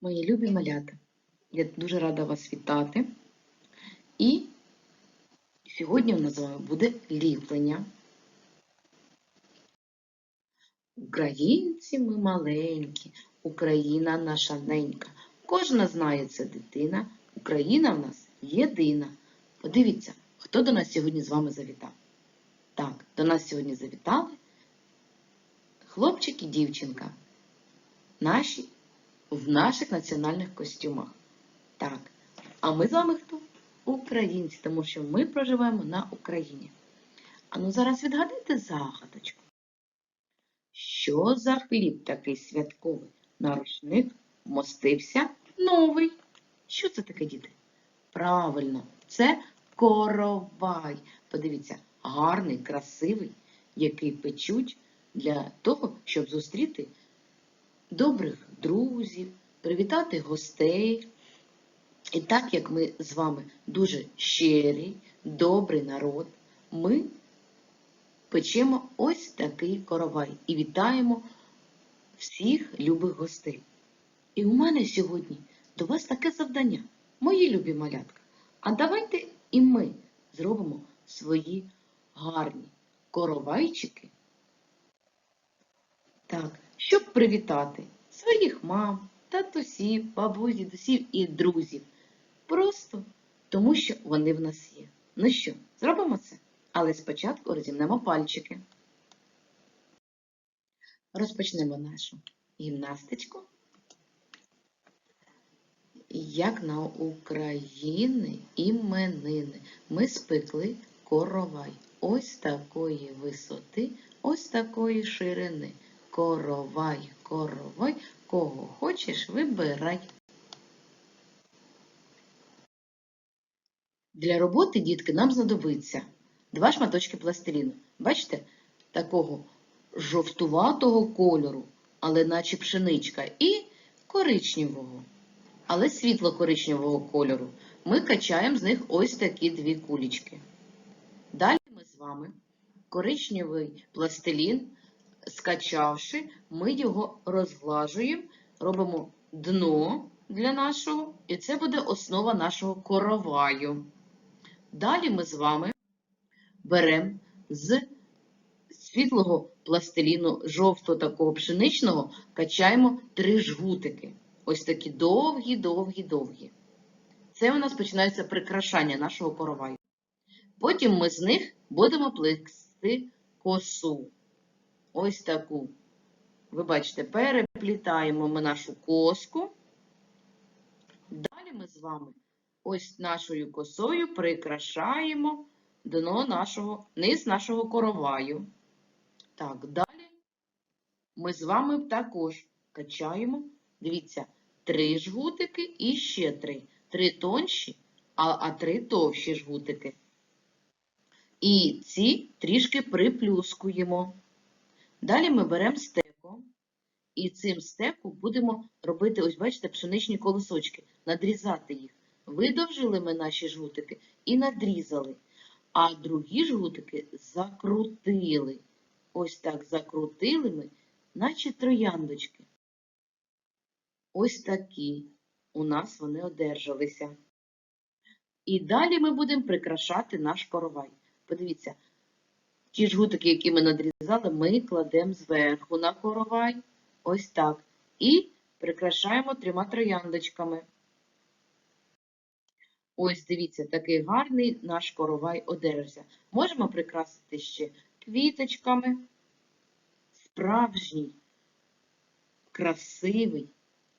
Мої любі малята, я дуже рада вас вітати. І сьогодні у нас з вами буде ліплення. Українці ми маленькі, Україна наша ненька. Кожна знає це дитина, Україна в нас єдина. Подивіться, хто до нас сьогодні з вами завітав. Так, до нас сьогодні завітали хлопчик і дівчинка. Наші в наших національних костюмах. Так, а ми з вами хто? Українці, тому що ми проживаємо на Україні. А ну зараз відгадайте загадочку. Що за хліб такий святковий? На рушник мостився новий. Що це таке, діти? Правильно, це коровай. Подивіться, гарний, красивий, який печуть для того, щоб зустріти добрих друзів, привітати гостей. І так як ми з вами дуже щирий, добрий народ, ми печемо ось такий коровай і вітаємо всіх любих гостей. І у мене сьогодні до вас таке завдання, мої любі малятка. А давайте і ми зробимо свої гарні коровайчики. Так, щоб привітати своїх мам, татусів, бабусь, дідусів і друзів. Просто тому, що вони в нас є. Ну що, зробимо це? Але спочатку розімнемо пальчики. Розпочнемо нашу гімнастичку. Як на України іменини ми спекли коровай. Ось такої висоти, ось такої ширини. Коровай, коровай, кого хочеш, вибирай. Для роботи, дітки, нам знадобиться два шматочки пластиліну. Бачите, такого жовтуватого кольору, але наче пшеничка, і коричневого, але світло-коричневого кольору. Ми качаємо з них ось такі дві кулічки. Далі ми з вами коричневий пластилін скачавши, ми його розглажуємо, робимо дно для нашого, і це буде основа нашого короваю. Далі ми з вами беремо з світлого пластиліну, жовтого такого пшеничного, качаємо три жгутики. Ось такі довгі, довгі, довгі. Це у нас починається прикрашання нашого короваю. Потім ми з них будемо плести косу ось таку. Ви бачите, переплітаємо ми нашу коску. Далі ми з вами ось нашою косою прикрашаємо дно нашого, низ нашого короваю. Так, далі ми з вами також качаємо, дивіться, три жгутики і ще три. Три тонші, а, а три товщі жгутики. І ці трішки приплюскуємо. Далі ми беремо стеко, і цим стеку будемо робити, ось бачите, пшеничні колосочки, надрізати їх. Видовжили ми наші жгутики і надрізали, а другі жгутики закрутили. Ось так закрутили ми, наче трояндочки. Ось такі у нас вони одержалися. І далі ми будемо прикрашати наш коровай. Подивіться, Ті жгутики, які ми надрізали, ми кладемо зверху на коровай. Ось так. І прикрашаємо трьома трояндочками. Ось, дивіться, такий гарний наш коровай одержався. Можемо прикрасити ще квіточками. Справжній, красивий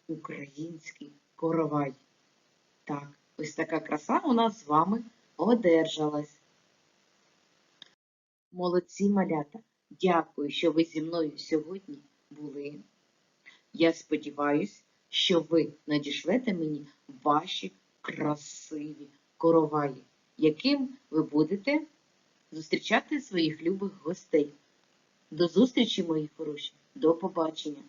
український коровай. Так, ось така краса у нас з вами одержалась. Молодці малята, дякую, що ви зі мною сьогодні були. Я сподіваюся, що ви надішлете мені ваші красиві короваї, яким ви будете зустрічати своїх любих гостей. До зустрічі, мої хороші, до побачення!